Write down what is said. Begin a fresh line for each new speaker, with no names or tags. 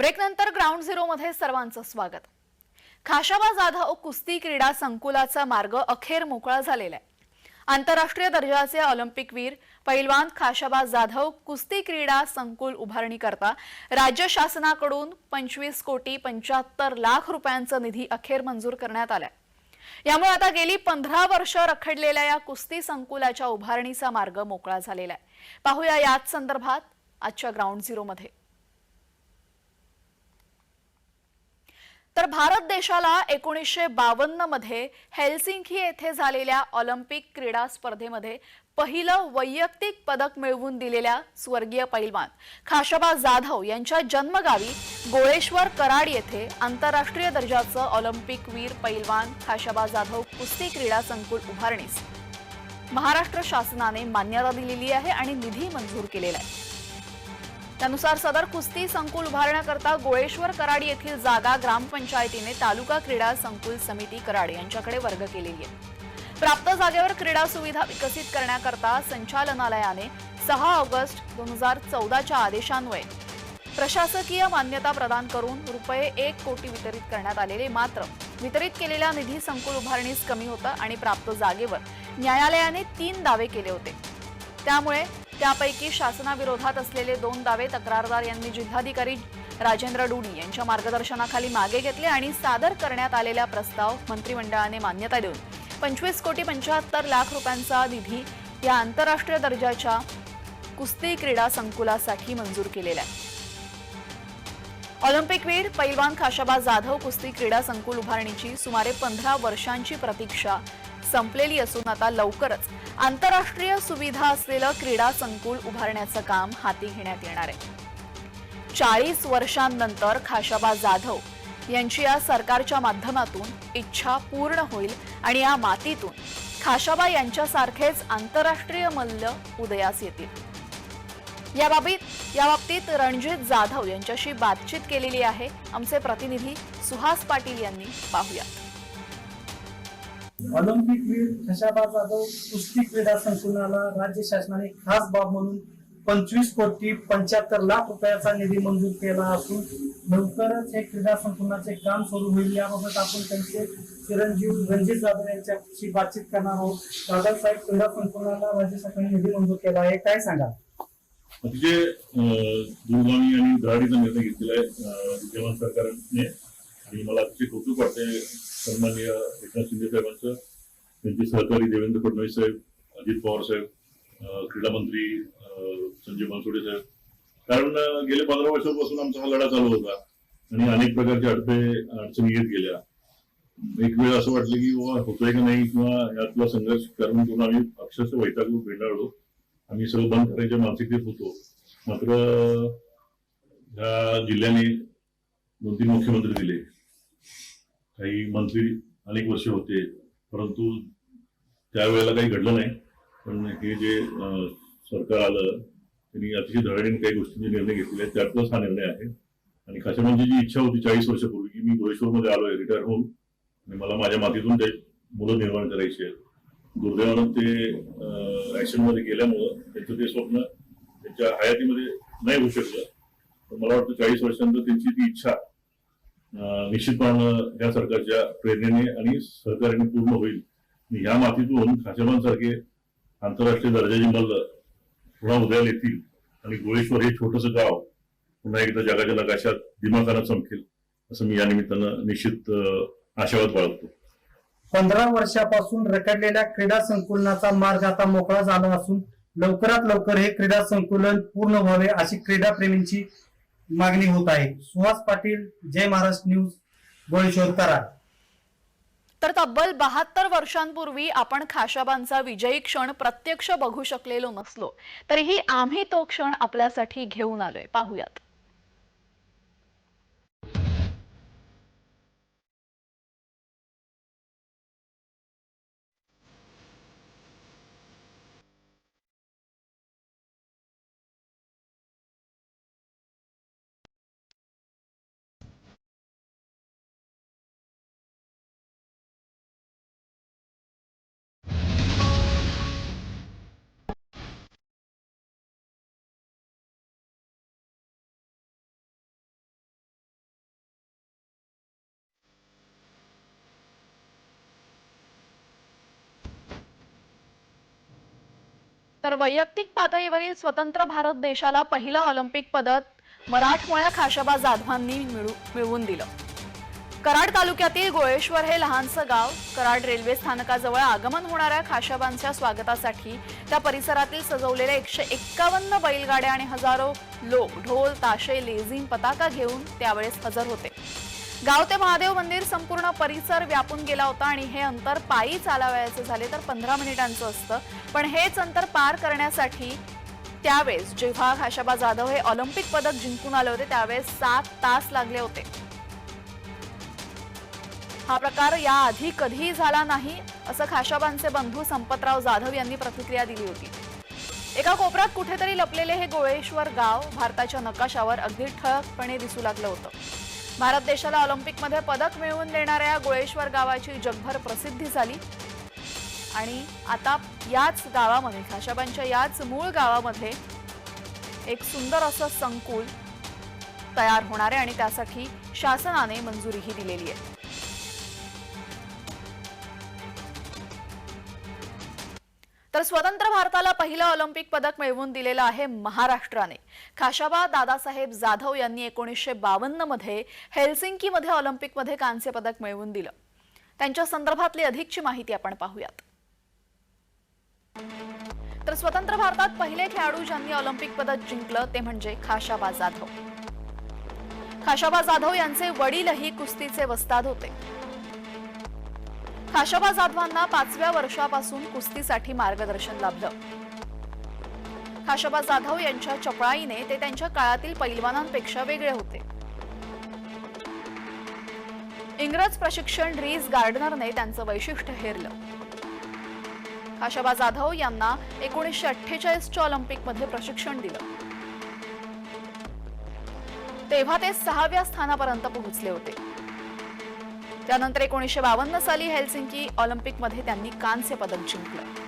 ब्रेकनंतर ground झिरोमध्ये सर्वांचं स्वागत. खाशाबा जाधव कुस्ती क्रीडा संकुलाचा मार्ग अखेर मोकळा झालेला आहे. आंतरराष्ट्रीय दर्जाचे ऑलिम्पिकवीर पैलवान खाशाबा जाधव कुस्ती क्रीडा संकुल उभारणी करता राज्य शासनाकडून पंचवीस कोटी पंच्याहत्तर लाख रुपयांचा निधी अखेर मंजूर करण्यात आलाय. यामुळे आता गेली पंधरा वर्ष रखडलेल्या या कुस्ती संकुलाच्या उभारणीचा मार्ग मोकळा झालेला आहे. पाहूया याच संदर्भात आजच्या ग्राउंड झिरोमध्ये. तर भारत देशाला एकोणीसशे बावन्नमध्ये हेल्सिंकी येथे झालेल्या ऑलिम्पिक क्रीडा स्पर्धेमध्ये पहिलं वैयक्तिक पदक मिळवून दिलेल्या स्वर्गीय पैलवान खाशाबा जाधव यांच्या जन्मगावी गोळेश्वर कराड येथे आंतरराष्ट्रीय दर्जाचं ऑलिम्पिक वीर पैलवान खाशाबा जाधव कुस्ती क्रीडा संकुल उभारणीस. महाराष्ट्र शासनाने मान्यता दिलेली आहे आणि निधी मंजूर केलेला आहे. त्यानुसार सदर कुस्ती संकुल उभारण्याकरता गोळेश्वर कराड येथील जागा ग्रामपंचायतीने तालुका क्रीडा संकुल समिती कराड यांच्याकडे वर्ग केलेली आहे. प्राप्त जागेवर क्रीडा सुविधा विकसित करण्याकरता संचालनालयाने सहा ऑगस्ट दोन हजार चौदाच्या आदेशान्वये प्रशासकीय मान्यता प्रदान करून रुपये एक कोटी वितरित करण्यात आलेले मात्र वितरित केलेला निधी संकुल उभारणीस कमी होता आणि प्राप्त जागेवर न्यायालयाने तीन दावे केले होते. त्यामुळे त्यापैकी शासनाविरोधात असलेले दोन दावे तक्रारदार यांनी जिल्हाधिकारी राजेंद्र डुडी यांच्या मार्गदर्शनाखाली मागे घेतले आणि सादर करण्यात आलेला प्रस्ताव मंत्रिमंडळाने मान्यता देऊन पंचवीस कोटी पंच्याहत्तर लाख रुपयांचा निधी या आंतरराष्ट्रीय दर्जाच्या कुस्ती क्रीडा संकुलासाठी मंजूर केलेला आहे. ऑलिम्पिकवीर पैलवान खाशाबा जाधव कुस्ती क्रीडा संकुल उभारणीची सुमारे पंधरा वर्षांची प्रतीक्षा संपलेली असून आता लवकरच आंतरराष्ट्रीय सुविधा असलेलं क्रीडा संकुल उभारण्याचं काम हाती घेण्यात येणार आहे. चाळीस वर्षांनंतर खाशाबा जाधव यांची या सरकारच्या माध्यमातून इच्छा पूर्ण होईल आणि या मातीतून खाशाबा यांच्यासारखेच आंतरराष्ट्रीय मल्ल उदयास येतील. याबाबतीत याबाबतीत रणजित जाधव यांच्याशी बातचीत केलेली आहे. आमचे प्रतिनिधी सुहास पाटील यांनी पाहूयात.
ऑलिम्पिक वीर जाधव कुस्ती क्रीडा संकुलाला राज्य शासनाने खास बाब म्हणून पंचवीस कोटी पंच्याहत्तर लाख रुपयाचा निधी मंजूर केला असून लवकरच हे क्रीडा संकुलाचे काम सुरू होईल याबाबत आपण त्यांचे चिरंजीव रणजित जाधव यांच्याशी बातचीत करणार आहोत. दादा साहेब क्रीडा संकुलाला राज्य शासनाने निधी मंजूर केला आहे. काय सांगा?
अतिशय दूरगामी आणि धडाडीचा निर्णय घेतलेला आहे विद्यमान सरकारने. आणि मला अतिशय कौतुक वाटते सन्माननीय एकनाथ शिंदे साहेबांचं त्यांचे सहकारी देवेंद्र फडणवीस साहेब अजित पवार साहेब क्रीडा मंत्री संजय बनसोडे साहेब. कारण गेले पंधरा वर्षापासून आमचा हा लढा चालू होता आणि अनेक प्रकारचे अडथळे अडचणी येत गेल्या. एक वेळ असं वाटलं की बाबा होतोय का नाही किंवा यातला संघर्ष करून करून आम्ही अक्षरशः वैतागून भेटाळलो आम्ही सर्व बंद करायच्या मानसिकतेत होतो. मात्र या जिल्ह्याने दोन तीन मुख्यमंत्री दिले. काही मंत्री अनेक वर्ष होते परंतु त्यावेळेला काही घडलं नाही. पण हे जे सरकार आलं त्यांनी अतिशय धडाडीने काही गोष्टींचे निर्णय घेतले आहेत त्यातलाच हा निर्णय आहे. आणि खाशाबांची जी इच्छा होती चाळीस वर्षापूर्वी की मी गोहेश्वरमध्ये आलो आहे रिटायर होऊन. आणि मला माझ्या मातीतून ते मुलं निर्माण करायची आहेत. दुर्दैवानं ते ॲक्शनमध्ये गेल्यामुळं त्यांचं ते स्वप्न त्यांच्या हयातीमध्ये नाही होऊ शकलं. पण मला वाटतं चाळीस वर्षानंतर त्यांची ती इच्छा निश्चितपणानं या सरकारच्या प्रेरणेने आणि सहकार्याने पूर्ण होईल. या ह्या मातीतून खाशाबांसारखे आंतरराष्ट्रीय दर्जाचे मल्ल पुन्हा उदयाला येतील. आणि गोळेश्वर हे छोटस गाव पुन्हा एकदा जगाच्या नकाशात दिमाखानं चमकेल असं मी या निमित्तानं निश्चित आशावाद बाळगतो.
पंधरा वर्षापासून रखडलेल्या क्रीडा संकुलनाचा मार्ग आता मोकळा झाला असून लवकरात लवकर हे क्रीडा संकुलन पूर्ण व्हावे अशी क्रीडा प्रेमींची मागणी होत आहे. सुहास पाटील जय महाराष्ट्र न्यूज गोळेश्वर कराड.
तर तब्बल बहात्तर वर्षांपूर्वी आपण खाशाबांचा विजयी क्षण प्रत्यक्ष बघू शकलेलो नसलो. तरीही आम्ही तो क्षण आपल्यासाठी घेऊन आलोय. पाहूयात. तर वैयक्तिक पातळीवरील स्वतंत्र भारत देशाला पहिलं ऑलिम्पिक पदक मराठमोळ्या खाशाबा जाधवांनी मिळू- मिळवून दिलं. कराड तालुक्यातील गोळेश्वर हे लहानसं गाव. कराड रेल्वे स्थानकाजवळ आगमन होणाऱ्या खाशाबांच्या स्वागतासाठी त्या परिसरातील सजवलेल्या एकशे एक्कावन्न बैलगाड्या आणि हजारो लोक ढोल ताशे लेझिम पताका घेऊन त्यावेळेस हजर होते. गाव ते महादेव मंदिर संपूर्ण परिसर व्यापून गेला होता आणि हे अंतर पायी चालावयाचे झाले तर पंधरा मिनिटांचं असतं. पण हेच अंतर पार करण्यासाठी त्यावेळेस जेव्हा खाशाबा जाधव हे ऑलिम्पिक पदक जिंकून आले होते त्यावेळेस सात तास लागले होते. हा प्रकार याआधी कधीही झाला नाही असं खाशाबांचे बंधू संपतराव जाधव यांनी प्रतिक्रिया दिली होती. एका कोपऱ्यात कुठेतरी लपलेले हे गोळेश्वर गाव भारताच्या नकाशावर अगदी ठळकपणे दिसू लागलं होतं. भारत देशाला ऑलिम्पिकमध्ये पदक मिळवून देणाऱ्या या गोळेश्वर गावाची जगभर प्रसिद्धी झाली. आणि आता याच गावामध्ये खाशाबांच्या याच मूळ गावामध्ये एक सुंदर असं संकुल तयार होणार आहे आणि त्यासाठी शासनाने मंजुरीही दिलेली आहे. तर स्वतंत्र भारताला पहिलं ऑलिम्पिक पदक मिळवून दिलेलं आहे महाराष्ट्राने. खाशाबा दादासाहेब जाधव यांनी एकोणीसशे बावन्नमध्ये हेल्सिंकीमध्ये ऑलिम्पिकमध्ये कांस्य पदक मिळवून दिलं. त्यांच्या संदर्भातली अधिकची माहिती आपण पाहूयात. तर स्वतंत्र भारतात पहिले खेळाडू ज्यांनी ऑलिम्पिक पदक जिंकलं ते म्हणजे खाशाबा जाधव. खाशाबा जाधव यांचे वडीलही कुस्तीचे वस्ताद होते. खाशाबा जाधवांना पाचव्या वर्षापासून कुस्तीसाठी मार्गदर्शन लाभलं. खाशाबा जाधव यांच्या चपळाईने ते त्यांच्या काळातील पैलवानांपेक्षा वेगळे होते. इंग्रज प्रशिक्षण रीज गार्डनरने त्यांचं वैशिष्ट्य हेरलं. खाशाबा जाधव यांना एकोणीसशे अठ्ठेचाळीसच्या ऑलिम्पिकमध्ये प्रशिक्षण दिलं. तेव्हा ते सहाव्या स्थानापर्यंत पोहोचले होते. त्यानंतर एकोणीसशे बावन्न साली हेल्सिंकी ऑलिम्पिकमध्ये त्यांनी कांस्य पदक जिंकलं.